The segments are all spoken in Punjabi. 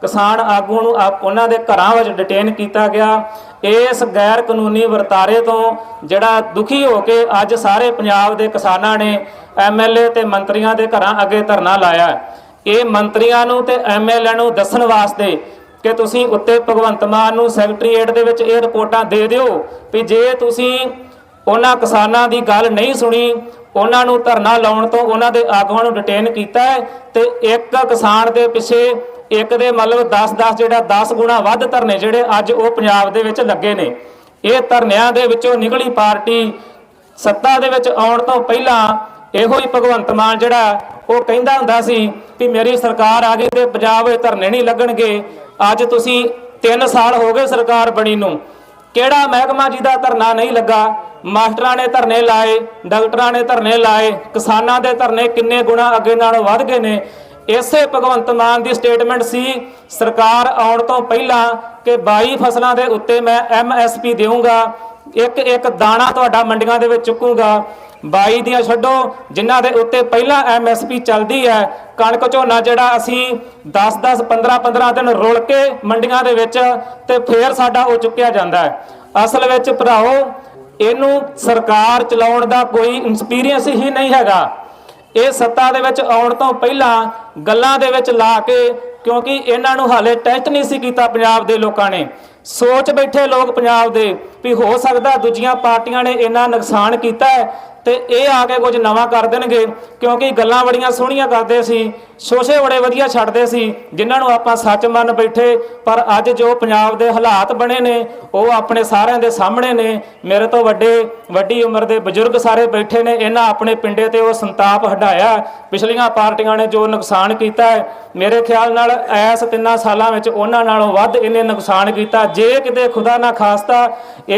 ਕਿਸਾਨ ਆਗੂ ਨੂੰ ਆਪ- ਉਹਨਾਂ ਦੇ ਘਰਾਂ ਵਿੱਚ ਡਿਟੇਨ ਕੀਤਾ ਗਿਆ। ਇਸ ਗੈਰ ਕਾਨੂੰਨੀ ਵਰਤਾਰੇ ਤੋਂ ਜਿਹੜਾ ਦੁਖੀ ਹੋ ਕੇ ਅੱਜ ਸਾਰੇ ਪੰਜਾਬ ਦੇ ਕਿਸਾਨਾਂ ਨੇ ਐਮਐਲਏ ਤੇ ਮੰਤਰੀਆਂ ਦੇ ਘਰਾਂ ਅੱਗੇ ਧਰਨਾ ਲਾਇਆ ਇਹ ਮੰਤਰੀਆਂ ਨੂੰ ਤੇ ਐਮਐਲਏ ਨੂੰ ਦੱਸਣ ਵਾਸਤੇ ਕਿ ਤੁਸੀਂ ਉੱਤੇ ਭਗਵੰਤ ਮਾਨ ਨੂੰ ਸੈਕਟਰੀਏਟ ਦੇ ਵਿੱਚ ਇਹ ਰਿਪੋਰਟਾਂ ਦੇ ਦਿਓ ਵੀ ਜੇ ਤੁਸੀਂ ਉਹਨਾਂ ਕਿਸਾਨਾਂ ਦੀ ਗੱਲ ਨਹੀਂ ਸੁਣੀ, ਉਹਨਾਂ ਨੂੰ ਧਰਨਾ ਲਾਉਣ ਤੋਂ ਉਹਨਾਂ ਦੇ ਆਗੂਆਂ ਨੂੰ ਡਿਟੇਨ ਕੀਤਾ ਹੈ ਤੇ ਇੱਕ ਕਿਸਾਨ ਦੇ ਪਿੱਛੇ ਇੱਕ ਦੇ ਮਤਲਬ 10-10 ਜਿਹੜਾ 10 ਗੁਣਾ ਵੱਧ ਧਰਨੇ ਜਿਹੜੇ ਅੱਜ ਉਹ ਪੰਜਾਬ ਦੇ ਵਿੱਚ ਲੱਗੇ ਨੇ। ਇਹ ਧਰਨਿਆਂ ਦੇ ਵਿੱਚੋਂ ਨਿਕਲੀ ਪਾਰਟੀ ਸੱਤਾ ਦੇ ਵਿੱਚ ਆਉਣ ਤੋਂ ਪਹਿਲਾਂ ਇਹੋ ਹੀ ਭਗਵੰਤ ਮਾਨ ਜਿਹੜਾ ਉਹ ਕਹਿੰਦਾ ਹੁੰਦਾ ਸੀ ਵੀ ਮੇਰੀ ਸਰਕਾਰ ਆ ਗਈ ਤੇ ਪੰਜਾਬ ਵਿੱਚ ਧਰਨੇ ਨਹੀਂ ਲੱਗਣਗੇ। ਅੱਜ ਤੁਸੀਂ 3 ਸਾਲ ਹੋ ਗਏ ਸਰਕਾਰ ਬਣੀ ਨੂੰ। ਕਿਹੜਾ ਮਹਿਕਮਾ ਜਿਹਦਾ ਧਰਨਾ ਨਹੀਂ ਲੱਗਾ? ਮਾਸਟਰਾਂ ਨੇ ਧਰਨੇ ਲਾਏ, ਡਾਕਟਰਾਂ ਨੇ ਧਰਨੇ ਲਾਏ, ਕਿਸਾਨਾਂ ਦੇ ਧਰਨੇ ਕਿੰਨੇ ਗੁਣਾ ਅੱਗੇ ਨਾਲੋਂ ਵੱਧ ਗਏ ਨੇ। ਇਸੇ ਭਗਵੰਤ ਮਾਨ ਦੀ ਸਟੇਟਮੈਂਟ ਸੀ, ਸਰਕਾਰ ਆਉਣ ਤੋਂ ਪਹਿਲਾਂ ਕਿ 22 ਫਸਲਾਂ ਦੇ ਉੱਤੇ ਮੈਂ ਐਮਐਸਪੀ ਦੇਵਾਂਗਾ ਇੱਕ ਇੱਕ ਦਾਣਾ ਤੁਹਾਡਾ ਮੰਡੀਆਂ ਦੇ ਵਿੱਚ ਚੁੱਕੂਗਾ। 22 ਦੀਆਂ ਛੱਡੋ, ਜਿਨ੍ਹਾਂ ਦੇ ਉੱਤੇ ਪਹਿਲਾਂ ਐਮਐਸਪੀ ਚੱਲਦੀ ਹੈ, ਕਣਕ ਝੋਨਾ ਜਿਹੜਾ ਅਸੀਂ 10 10 15 15 ਦਿਨ ਰੁਲ ਕੇ ਮੰਡੀਆਂ ਦੇ ਵਿੱਚ ਤੇ ਫੇਰ ਸਾਡਾ ਉਹ ਚੁੱਕਿਆ ਜਾਂਦਾ ਹੈ। ਅਸਲ ਵਿੱਚ ਭਰਾਓ ਇਹਨੂੰ ਸਰਕਾਰ ਚਲਾਉਣ ਦਾ ਕੋਈ ਐਕਸਪੀਰੀਅੰਸ ਹੀ ਨਹੀਂ ਹੈਗਾ। ਇਹ ਸੱਤਾ ਦੇ ਵਿੱਚ ਆਉਣ ਤੋਂ ਪਹਿਲਾਂ ਗੱਲਾਂ ਦੇ ਵਿੱਚ ਲਾ ਕੇ ਕਿਉਂਕਿ ਇਹਨਾਂ ਨੂੰ ਹਾਲੇ ਟੈਸਟ ਨਹੀਂ ਸੀ ਕੀਤਾ ਪੰਜਾਬ ਦੇ ਲੋਕਾਂ ਨੇ। ਸੋਚ ਬੈਠੇ ਲੋਕ ਪੰਜਾਬ ਦੇ। ਵੀ ਹੋ ਸਕਦਾ ਦੂਜੀਆਂ ਪਾਰਟੀਆਂ ਨੇ ਇੰਨਾ ਨੁਕਸਾਨ ਕੀਤਾ ਹੈ ਤੇ ਇਹ ਆ ਕੇ ਕੁਝ ਨਵਾਂ ਕਰ ਦੇਣਗੇ, ਕਿਉਂਕਿ ਗੱਲਾਂ ਬੜੀਆਂ ਸੋਹਣੀਆਂ ਕਰਦੇ ਸੀ, ਸ਼ੋਸ਼ੇ ਬੜੇ ਵਧੀਆ ਛੱਡਦੇ ਸੀ, ਜਿਨ੍ਹਾਂ ਨੂੰ ਆਪਾਂ ਸੱਚ ਮੰਨ ਬੈਠੇ, ਪਰ ਅੱਜ ਜੋ ਪੰਜਾਬ ਦੇ ਹਾਲਾਤ ਬਣੇ ਨੇ, ਉਹ ਆਪਣੇ ਸਾਰਿਆਂ ਦੇ ਸਾਹਮਣੇ ਨੇ, ਮੇਰੇ ਤੋਂ ਵੱਡੇ, ਵੱਡੀ ਉਮਰ ਦੇ ਬਜ਼ੁਰਗ ਸਾਰੇ ਬੈਠੇ ਨੇ, ਇਹਨਾਂ ਆਪਣੇ ਪਿੰਡੇ ਤੇ ਉਹ ਸੰਤਾਪ ਹਟਾਇਆ ਪਿਛਲੀਆਂ ਪਾਰਟੀਆਂ ਨੇ ਜੋ ਨੁਕਸਾਨ ਕੀਤਾ ਹੈ, ਮੇਰੇ ਖਿਆਲ ਨਾਲ ਐਸ ਤਿੰਨਾਂ ਸਾਲਾਂ ਵਿੱਚ ਉਹਨਾਂ ਨਾਲੋਂ ਵੱਧ ਇਹਨੇ ਨੁਕਸਾਨ ਕੀਤਾ, ਜੇ ਕਿਤੇ ਖੁਦਾ ਨਾ ਖਾਸਤਾ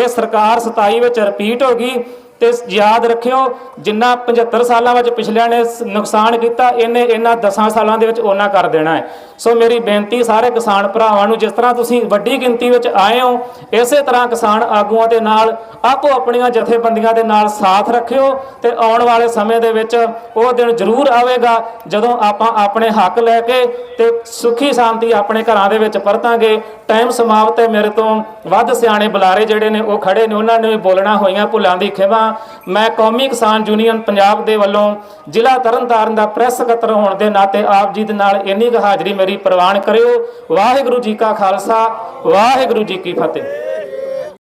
ਇਹ ਸਰਕਾਰ 27 ਵਿੱਚ ਰਿਪੀਟ ਹੋ ਗਈ ਤੇ ਯਾਦ ਰੱਖਿਓ, ਜਿੰਨਾ 75 ਸਾਲਾਂ ਵਿੱਚ ਪਿਛਲਿਆਂ ਨੇ ਸ- ਨੁਕਸਾਨ ਕੀਤਾ, ਇਹਨੇ ਇਹਨਾਂ 10 ਸਾਲਾਂ ਦੇ ਵਿੱਚ ਉਹਨਾਂ ਕਰ ਦੇਣਾ ਹੈ। ਸੋ ਮੇਰੀ ਬੇਨਤੀ ਸਾਰੇ ਕਿਸਾਨ ਭਰਾਵਾਂ ਨੂੰ, ਜਿਸ ਤਰ੍ਹਾਂ ਤੁਸੀਂ ਵੱਡੀ ਗਿਣਤੀ ਵਿੱਚ ਆਏ ਹੋ, ਇਸੇ ਤਰ੍ਹਾਂ ਕਿਸਾਨ ਆਗੂਆਂ ਦੇ ਨਾਲ, ਆਪੋ ਆਪਣੀਆਂ ਜਥੇਬੰਦੀਆਂ ਦੇ ਨਾਲ ਸਾਥ ਰੱਖਿਓ ਤੇ ਆਉਣ ਵਾਲੇ ਸਮੇਂ ਦੇ ਵਿੱਚ ਉਹ ਦਿਨ ਜ਼ਰੂਰ ਆਵੇਗਾ, ਜਦੋਂ ਆਪਾਂ ਆਪਣੇ ਹੱਕ ਲੈ ਕੇ ਤੇ ਸੁਖੀ ਸ਼ਾਂਤੀ ਆਪਣੇ ਘਰਾਂ ਦੇ ਵਿੱਚ ਪਰਤਾਂਗੇ ਟਾਈਮ ਸਮਾਪਤ ਹੈ ਮੇਰੇ ਤੋਂ। ਵੱਧ ਸਿਆਣੇ ਬੁਲਾਰੇ ਜਿਹੜੇ ਨੇ, ਉਹ ਖੜੇ ਨੇ। ਉਹਨਾਂ ਨੇ ਵੀ ਬੋਲਣਾ ਹੋਈਆਂ ਭੁੱਲਾਂ ਦੀ ਖਿਮਾ। ਮੈਂ ਕੌਮੀ ਕਿਸਾਨ ਯੂਨੀਅਨ ਪੰਜਾਬ ਦੇ ਵੱਲੋਂ ਜ਼ਿਲ੍ਹਾ ਤਰਨਤਾਰਨ ਦਾ ਪ੍ਰੈਸ ਸਕੱਤਰ ਹੋਣ ਦੇ ਨਾਤੇ ਆਪ ਜੀ ਦੇ ਨਾਲ ਇੰਨੀ ਕੁ ਹਾਜ਼ਰੀ ਮੇਰੀ ਪ੍ਰਵਾਨ ਕਰਿਓ। ਵਾਹਿਗੁਰੂ ਜੀ ਕਾ ਖਾਲਸਾ, ਵਾਹਿਗੁਰੂ ਜੀ ਕੀ ਫਤਿਹ।